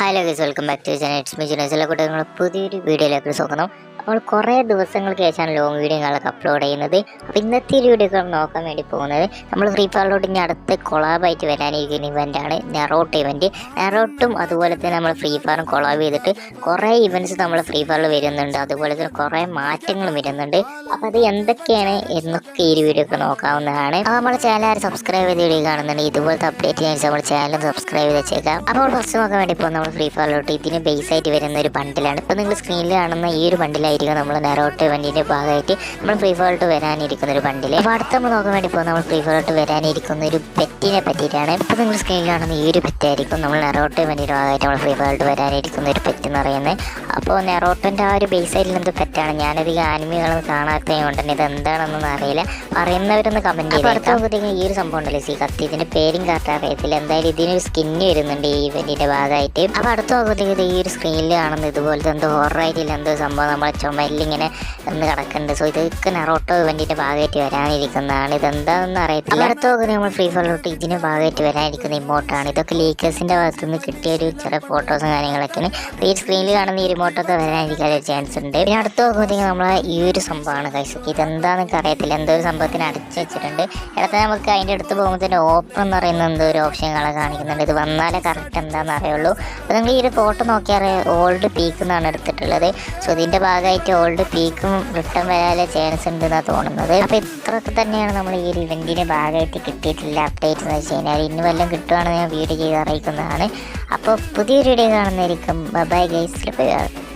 Hello guys welcome back to channel it's me Junas എല്ലാ കുട്ടികളും പുതിയൊരു വീഡിയോയിലേക്ക് സ്വാഗതം. നമ്മൾ കുറേ ദിവസങ്ങൾക്ക് ശേഷമാണ് ലോങ് വീഡിയോകളൊക്കെ അപ്ലോഡ് ചെയ്യുന്നത്. അപ്പോൾ ഇന്നത്തെ ഒരു വീഡിയോ നോക്കാൻ വേണ്ടി പോകുന്നത് നമ്മൾ ഫ്രീ ഫയറിലോട്ട് ഇനി അടുത്ത് കൊളാബായിട്ട് വരാനിരിക്കുന്ന ഇവന്റാണ് നെറോട്ട് ഇവന്റ് നെറോട്ടും അതുപോലെ തന്നെ നമ്മൾ ഫ്രീ ഫയറും കൊളാബ് ചെയ്തിട്ട് കുറേ ഇവന്റ്സ് നമ്മൾ ഫ്രീ ഫയറിൽ വരുന്നുണ്ട്. അതുപോലെ തന്നെ കുറേ മാറ്റങ്ങളും വരുന്നുണ്ട്. അപ്പോൾ അത് എന്തൊക്കെയാണ് എന്നൊക്കെ ഈ വീഡിയോ ഒക്കെ നോക്കാവുന്നതാണ്. അപ്പോൾ നമ്മുടെ ചാനൽ ആരും സബ്സ്ക്രൈബ് ചെയ്ത് വീഡിയോ കാണുന്നുണ്ട് ഇതുപോലത്തെ അപ്ഡേറ്റ് ചെയ്യാൻ നമ്മൾ ചാനൽ സബ്സ്ക്രൈബ് ചെയ്ത് വെച്ചേക്കാം. അപ്പോൾ ഫസ്റ്റ് നോക്കാൻ വേണ്ടി ഇപ്പോൾ നമ്മൾ ഫ്രീ ഫയറിലോട്ട് ഇതിന് ബേസ് ആയിട്ട് വരുന്ന ഒരു ബണ്ടിലാണ് ഇപ്പോൾ നിങ്ങൾ സ്ക്രീനിൽ കാണുന്ന ഈ ഒരു ബണ്ടിലായിരിക്കും നമ്മൾ നെറോട്ട് വണ്ടിന്റെ ഭാഗമായിട്ട് നമ്മൾ ഫ്രീ ഫയറിലോട്ട് വരാനിരിക്കുന്ന ഒരു ബണ്ടിൽ അപ്പോൾ അടുത്ത നമ്മൾ നോക്കാൻ വേണ്ടി ഇപ്പോൾ നമ്മൾ ഫ്രീ ഫയറിലോട്ട് വരാനിരിക്കുന്ന ഒരു പെറ്റിനെ പറ്റിയിട്ടാണ്. ഇപ്പോൾ നിങ്ങൾ സ്ക്രീനിൽ കാണുന്ന ഈ ഒരു പെറ്റായിരിക്കും നമ്മൾ നെറോട്ട് വണ്ടിന്റെ ഭാഗമായിട്ട് നമ്മൾ ഫ്രീ ഫയറിലോട്ട് വരാനിരിക്കുന്ന ഒരു പെറ്റ് എന്ന് പറയുന്നത്. അപ്പോൾ നെറോട്ടിന്റെ ആ ഒരു ബേസ് ആയിട്ടുള്ള എന്ത് പെറ്റാണ്? ഞാനധികം ആനിമകളൊന്നും കാണാത്തത് കൊണ്ട് തന്നെ ഇത് എന്താണെന്നൊന്നും അറിയില്ല. പറയുന്നവരൊന്ന് കമന്റ് ചെയ്ത് അടുത്ത നോക്കുമ്പോഴത്തേക്കും ഈ ഒരു സംഭവം ഉണ്ടല്ലോ സി കത്തി. ഇതിന്റെ പേരും കറക്റ്റ് അറിയത്തില്ല എന്തായാലും ഇതിനൊരു സ്കിന്ന് വരുന്നുണ്ട് ഈ ഇവന്റിന്റെ ഭാഗമായിട്ട്. അപ്പോൾ അടുത്ത നോക്കുമ്പോഴത്തേക്കും ഈ ഒരു സ്ക്രീനിൽ കാണുന്ന ഇതുപോലത്തെ എന്തോ ഹൊറായിട്ടില്ല എന്തോ സംഭവം നമ്മളെ ചുമലിങ്ങനെ എന്ന് കിടക്കുന്നുണ്ട് സോ ഇതൊക്കെ നെറോട്ടോ ഇവന്റിന്റെ ഭാഗമായിട്ട് വരാനിരിക്കുന്നതാണ്. ഇതെന്താണെന്ന് അറിയത്തില്ല. അടുത്ത നോക്കുന്നത് നമ്മൾ ഫ്രീ ഫയറിലോട്ട് ഇതിന് ഭാഗമായിട്ട് വരാനിരിക്കുന്ന ഇമോട്ടാണ് ഇതൊക്കെ ലീക്കേഴ്സിന്റെ ഭാഗത്ത് നിന്ന് കിട്ടിയ ഒരു ചെറിയ ഫോട്ടോസും കാര്യങ്ങളൊക്കെയാണ്. അപ്പോൾ ഈ സ്ക്രീനിൽ കാണുന്ന ഈ റിമോട്ടൊക്കെ വരാനിരിക്കാൻ ഒരു ചാൻസ് ഉണ്ട്. പിന്നെ അടുത്ത് നോക്കുമ്പോഴത്തേക്കും നമ്മൾ ഈ ഒരു സംഭവമാണ് കൈസക്ക് ഇതെന്താണെന്ന് അറിയത്തില്ല. എന്തോ ഒരു സംഭവത്തിന് അടിച്ചു വെച്ചിട്ടുണ്ട്. ഇടത്ത് നമുക്ക് അതിന്റെ അടുത്ത് പോകുമ്പോൾ തന്നെ ഓപ്പൺ എന്ന് പറയുന്ന എന്തോ ഒരു ഓപ്ഷൻ കാണിക്കുന്നുണ്ട്. ഇത് വന്നാലേ കറക്റ്റ് എന്താണെന്ന് അറിയുള്ളൂ. അപ്പോൾ നിങ്ങൾ ഈ ഒരു ഫോട്ടോ നോക്കിയാൽ ഓൾഡ് പീക്ക് എന്നാണ് എടുത്തിട്ടുള്ളത്. സോ ഇതിന്റെ ഭാഗമായിട്ട് ഓൾഡ് പീക്കും റിട്ടേൺ വരാനുള്ള ചാൻസ് ഉണ്ട് ഉണ്ടെന്നാണ് തോന്നുന്നത്. അപ്പോൾ ഇത്രയൊക്കെ തന്നെയാണ് നമ്മൾ ഈ ഒരു ഇവന്റിന്റെ ഭാഗമായിട്ട് കിട്ടിയിട്ടുള്ള അപ്ഡേറ്റ് എന്ന് വെച്ച് കഴിഞ്ഞാൽ ഇനി വല്ലതും കിട്ടുവാണെങ്കിൽ ഞാൻ വീഡിയോ ചെയ്ത് അറിയിക്കുന്നതാണ്. അപ്പോൾ പുതിയൊരു വീഡിയോ കാണുന്നതായിരിക്കും. Bye guys